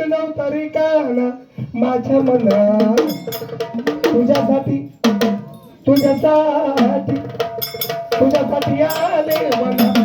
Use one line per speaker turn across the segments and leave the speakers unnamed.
करायचे जाऊ तरी काना
माझ्या
मना तुझ्यासाठी तुझ्यासाठी
तुझ्यासाठी आले मला.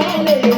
Hallelujah.